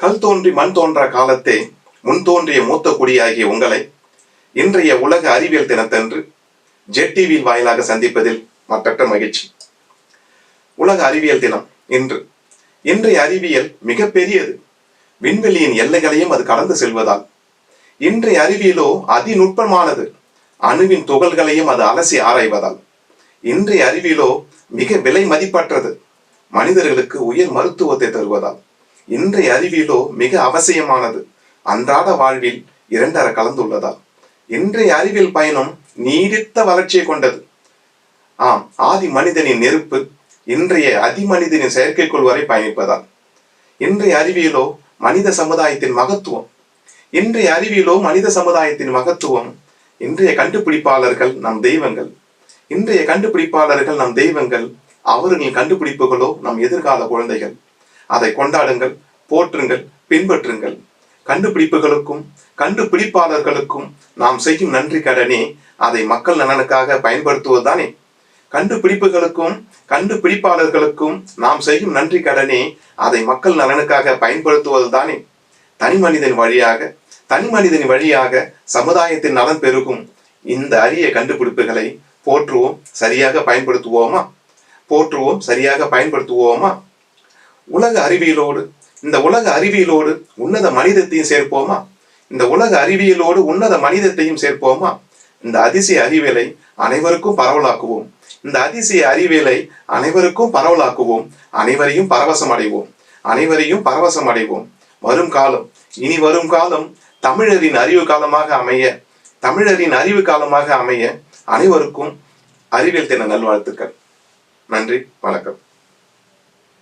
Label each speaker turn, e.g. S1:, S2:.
S1: கல் தோன்றி மண் தோன்றா காலத்தே முன் தோன்றிய மூத்த குடியாகிய உங்களை இன்றைய உலக அறிவியல் தினத்தன்று ஜெட் டிவியில் வாயிலாக சந்திப்பதில் மற்றற்ற மகிழ்ச்சி. உலக அறிவியல் தினம் இன்று. இன்றைய அறிவியல் மிக பெரியது. விண்வெளியின் எல்லைகளையும் அது கடந்து செல்வதால். இன்றைய அறிவியலோ அதிநுட்பமானது. அணுவின் துகள்களையும் அது அலசி ஆராய்வதால். இன்றைய அறிவியலோ மிக விலை மதிப்பற்றது. மனிதர்களுக்கு உயர் மருத்துவத்தை தருவதால். இன்றைய அறிவியலோ மிக அவசியமானது. அன்றாட வாழ்வில் இரண்டர கலந்துள்ளதால் இன்றைய அறிவியல் பயணம் நீடித்த வளர்ச்சியை கொண்டது. ஆம் ஆதி மனிதனின் நெருப்பு இன்றைய அதிமனிதனின் செயற்கைக்கோள் வரை பயணிப்பதால் இன்றைய அறிவியலோ மனித சமுதாயத்தின் மகத்துவம்? இன்றைய அறிவியலோ மனித சமுதாயத்தின் மகத்துவம்? இன்றைய கண்டுபிடிப்பாளர்கள் நம் தெய்வங்கள். இன்றைய கண்டுபிடிப்பாளர்கள் நம் தெய்வங்கள் அவர்களின் கண்டுபிடிப்புகளோ நம் எதிர்கால குழந்தைகள். அதை கொண்டாடுங்கள் போற்றுங்கள் பின்பற்றுங்கள். கண்டுபிடிப்புகளுக்கும் கண்டுபிடிப்பாளர்களுக்கும் நாம் செய்யும் நன்றி கடனே அதை மக்கள் நலனுக்காக பயன்படுத்துவதுதானே? கண்டுபிடிப்புகளுக்கும் கண்டுபிடிப்பாளர்களுக்கும் நாம் செய்யும் நன்றி கடனே அதை மக்கள் நலனுக்காக பயன்படுத்துவதுதானே? தனி மனிதன் வழியாக தனி மனிதன் வழியாக சமுதாயத்தின் நலன் பெருகும். இந்த அரிய கண்டுபிடிப்புகளை போற்றுவோம் சரியாக பயன்படுத்துவோமா? போற்றுவோம் சரியாக பயன்படுத்துவோமா? உலக அறிவியலோடு இந்த உலக அறிவியலோடு உன்னத மனிதத்தையும் சேர்ப்போமா? இந்த உலக அறிவியலோடு உன்னத மனிதத்தையும் சேர்ப்போமா? இந்த அதிசய அறிவியலை அனைவருக்கும் பரவலாக்குவோம். இந்த அதிசய அறிவியலை அனைவருக்கும் பரவலாக்குவோம். அனைவரையும் பரவசம் அடைவோம். அனைவரையும் பரவசம் அடைவோம். வரும் காலம் இனி வரும் காலம் தமிழரின் அறிவு காலமாக அமைய தமிழரின் அறிவு காலமாக அமைய அனைவருக்கும் அறிவியல் தின நல்வாழ்த்துக்கள். நன்றி வணக்கம்.